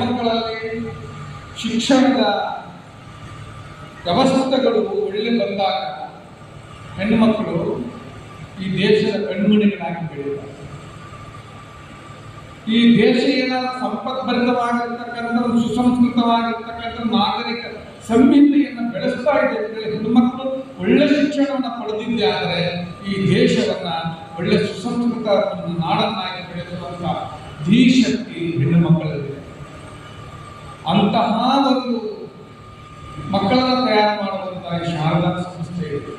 ಮಕ್ಕಳಲ್ಲಿ ಶಿಕ್ಷಣದ ವ್ಯವಸ್ಥೆಗಳು ಒಳ್ಳೆ ಬಂದಾಗ ಹೆಣ್ಣು ಮಕ್ಕಳು ಈ ದೇಶದ ಕಣ್ಮಣಿಗಳಾಗಿ ಬೆಳೆಯುತ್ತಾರೆ. ಈ ದೇಶ ಏನಾದ ಸಂಪದ್ಭರಿತವಾಗಿರ್ತಕ್ಕಂಥ ಸುಸಂಸ್ಕೃತವಾಗಿರ್ತಕ್ಕಂಥ ನಾಗರಿಕ ಸಂಹಿತೆಯನ್ನು ಬೆಳೆಸ್ತಾ ಇದೆ ಅಂತೇಳಿ ಹೆಣ್ಣು ಮಕ್ಕಳು ಒಳ್ಳೆ ಶಿಕ್ಷಣವನ್ನು ಪಡೆದಿದ್ದೆ ಆದರೆ ಈ ದೇಶವನ್ನು ಒಳ್ಳೆ ಸುಸಂಸ್ಕೃತ ಒಂದು ನಾಡನ್ನಾಗಿ ಬೆಳೆಸುವಂತ ಧೀಶಕ್ತಿ ಹೆಣ್ಣು ಮಕ್ಕಳಲ್ಲಿ ಅಂತಹ ಒಂದು ಮಕ್ಕಳನ್ನ ತಯಾರು ಮಾಡುವಂತಹ ಶಾರದಾ ಸಂಸ್ಥೆ ಇದೆ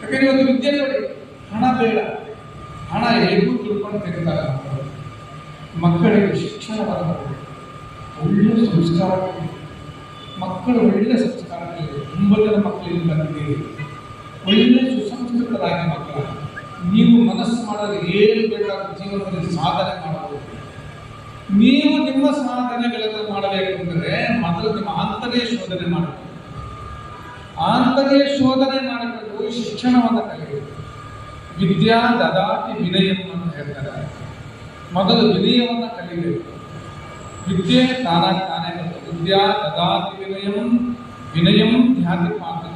ಯಾಕಂದ್ರೆ ಒಂದು ವಿದ್ಯೆ ನೋಡಿ, ಹಣ ಬೇಡ ಹಣ ಹೇಗೂ ತಿಳ್ಕೊಂಡು ಮಕ್ಕಳು ಮಕ್ಕಳಿಗೆ ಶಿಕ್ಷಣ ಕೊಡಿ. ಒಳ್ಳೆ ಸಂಸ್ಕಾರ. ಮಕ್ಕಳು ಒಳ್ಳೆ ಸಂಸ್ಕಾರ. ತುಂಬ ಜನ ಮಕ್ಕಳಿಂದ ಇಲ್ಲಿ ಬಂದಿದ್ದೀರಿ ಒಳ್ಳೆ ಸುಸಂಸ್ಕೃತರಾಗಿ ಮಕ್ಕಳ ನೀವು ಮನಸ್ಸು ಮಾಡೋದು ಏನು ಬೇಕಾದರೂ ಜೀವನದಲ್ಲಿ ಸಾಧನೆ ಮಾಡಬಹುದು ನೀವು ನಿಮ್ಮ ಸಾಧನೆಗಳನ್ನು ಮಾಡಬೇಕು ಅಂದರೆ ಮೊದಲು ನಿಮ್ಮ ಆಂತರ್ಯ ಶೋಧನೆ ಮಾಡಬೇಕು. ಆಂತರ್ಯ ಶೋಧನೆ ಮಾಡಬೇಕು ಶಿಕ್ಷಣವನ್ನು ಕಲಿಯಬೇಕು ವಿದ್ಯಾ ದದಾತಿ ವಿನಯಂ ಅಂತ ಹೇಳ್ತಾರೆ. ಮೊದಲು ವಿನಯವನ್ನು ಕಲಿಬೇಕು. ವಿದ್ಯೆ ತಾನಾಗಿ ತಾನೇ ಬರ್ತದೆ ವಿದ್ಯಾ ದದಾತಿ ವಿನಯಂ ವಿನಯಂ ಧ್ಯಾತಿ ಪಾತ್ರ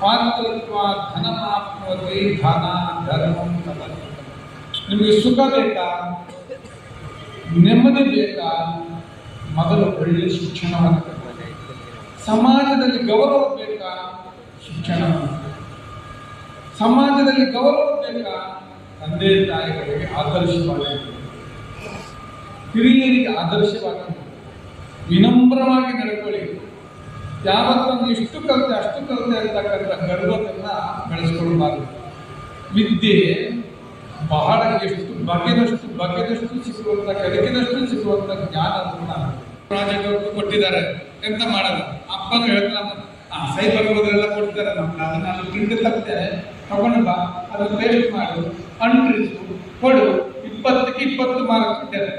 ಪಾತ್ರತ್ವ ಧನಮಾಪ್ನೋತಿ ಧನ ನಿಮಗೆ ಸುಖ ಬೇಕಾ? ನೆಮ್ಮದಿ ಬೇಕಾ? ಮೊದಲು ಒಳ್ಳೆ ಶಿಕ್ಷಣವನ್ನು ಸಮಾಜದಲ್ಲಿ ಗೌರವ ಬೇಕಾ? ಶಿಕ್ಷಣ ಸಮಾಜದಲ್ಲಿ ಗೌರವ ಬೇಕಾ? ತಂದೆ ತಾಯಿಗಳಿಗೆ ಆದರ್ಶವಾಗಿ ಹಿರಿಯರಿಗೆ ಆದರ್ಶವಾಗಿ ವಿನಮ್ರವಾಗಿ ನಡ್ಕೊಳ್ಳಿ. ಯಾವತ್ತೊಂದು ಇಷ್ಟು ಕಲಿತೆ ಅಷ್ಟು ಕಲಿತೆ ಅಂತಕ್ಕಂಥ ಗರ್ವವನ್ನು ಬೆಳೆಸ್ಕೊಳ್ಬಾರ್ದು. ವಿದ್ಯೆ ಬಹಳ ಎಷ್ಟು ಬಗೆದಷ್ಟು ಬಗೆದಷ್ಟು ಸಿಗುವಂತ ಕಲಿಕಿದಷ್ಟು ಸಿಗುವಂತ ಜ್ಞಾನ ಪ್ರಾಜೆಕ್ಟ್ ಕೊಟ್ಟಿದ್ದಾರೆ. ಎಂತ ಮಾಡಲ್ಲ. ಅಪ್ಪನೂ ಹೇಳ್ತಾನೆ, ಆ ಸೈಬರ್ ಹೋದ್ರೆಲ್ಲ ಕೊಡ್ತಾರೆ ನಮ್ಗೆ. ಅದನ್ನ ಅಲ್ಲಿ ಪ್ರಿಂಟ್ ತಪ್ಪದೆ. ತಗೊಂಡು ಬಾ. ಅದನ್ನು ಪೇಸ್ಟ್ ಮಾಡು. ಅಂಟ್ರಿಸು ಕೊಡು. ಇಪ್ಪತ್ತಕ್ಕೆ ಇಪ್ಪತ್ತು ಮಾರ್ಕ್ ಇದ್ದಾರೆ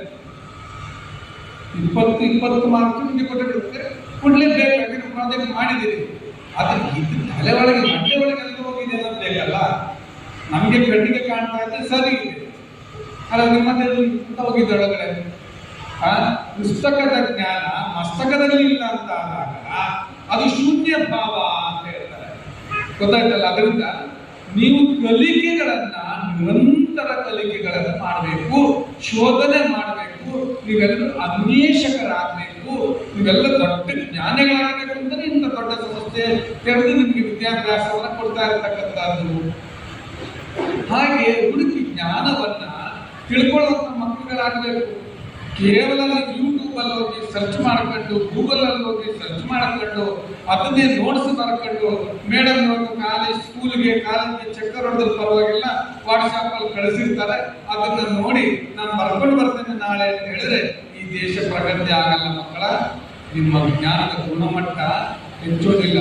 ಇಪ್ಪತ್ತು ಇಪ್ಪತ್ತು ಮಾರ್ಕ್ ನಿಮಗೆ ಕೊಟ್ಟಿರುತ್ತೆ ಕೊಡ್ಲೇಬೇಕು ಪ್ರಾಜೆಕ್ಟ್ ಮಾಡಿದ್ದೀರಿ ಅದಕ್ಕೆ ಇದು ತಲೆ ಒಳಗೆ ಮಡ್ಡೆ ಒಳಗೆ ಬೇಕಲ್ಲ. ನಮಗೆ ಕಣ್ಣಿಗೆ ಕಾಣ್ತಾ ಇದ್ರೆ ಸರಿ ಅಲ್ಲ ನಿಮ್ಮದೇ ಹೋಗಿದ್ದೊಳಗಡೆ ಆ ಪುಸ್ತಕದ ಜ್ಞಾನ ಮಸ್ತಕದಲ್ಲಿ ಇಲ್ಲ ಅಂತ ಆದಾಗ ಅದು ಶೂನ್ಯ ಭಾವ ಅಂತ ಹೇಳ್ತಾರೆ. ಗೊತ್ತಾಯ್ತಲ್ಲ? ಅದರಿಂದ ನೀವು ಕಲಿಕೆಗಳನ್ನ ನಿರಂತರ ಕಲಿಕೆಗಳನ್ನು ಮಾಡಬೇಕು, ಶೋಧನೆ ಮಾಡಬೇಕು, ನೀವೆಲ್ಲರೂ ಅನ್ವೇಷಕರಾಗಬೇಕು, ನೀವೆಲ್ಲ ದೊಡ್ಡ ಜ್ಞಾನಿಗಳಾಗಬೇಕು ಅಂದ್ರೆ ಇಂಥ ದೊಡ್ಡ ಸಂಸ್ಥೆ ತೆರೆದು ನಿಮಗೆ ವಿದ್ಯಾಭ್ಯಾಸವನ್ನು ಕೊಡ್ತಾ ಇರತಕ್ಕಂಥದ್ದು. ಹಾಗೆ ಹುಡುಕಿ ಜ್ಞಾನವನ್ನ ತಿಳ್ಕೊಳ್ಳುವಂತ ಮಕ್ಕಳುಗಳಾಗಬೇಕು ಕೇವಲ ಯೂಟ್ಯೂಬ್ ಅಲ್ಲಿ ಹೋಗಿ ಸರ್ಚ್ ಮಾಡ್ಕೊಂಡು ಗೂಗಲ್ ಅಲ್ಲಿ ಹೋಗಿ ಸರ್ಚ್ ಮಾಡ್ಕೊಂಡು, ಅದನ್ನೇ ನೋಟ್ಸ್ ಬರ್ಕೊಂಡು ಮೇಡಮ್ ಅವರು ಕಾಲೇಜ್ ಸ್ಕೂಲ್ಗೆ ಕಾಲೇಜ್ಗೆ ಚಕ್ಕರ್ ಹೊಡೆದ್ರು ಪರವಾಗಿಲ್ಲ ವಾಟ್ಸಾಪ್ ಅಲ್ಲಿ ಕಳಿಸಿರ್ತಾರೆ. ಅದನ್ನ ನೋಡಿ ನಾನು ಬರ್ಕೊಂಡು ಬರ್ತೇನೆ ನಾಳೆ ಅಂತ ಹೇಳಿದ್ರೆ ಈ ದೇಶ ಪ್ರಗತಿ ಆಗಲ್ಲ ಮಕ್ಕಳ. ನಿಮ್ಮ ಜ್ಞಾನದ ಗುಣಮಟ್ಟ ಹೆಚ್ಚೋದಿಲ್ಲ.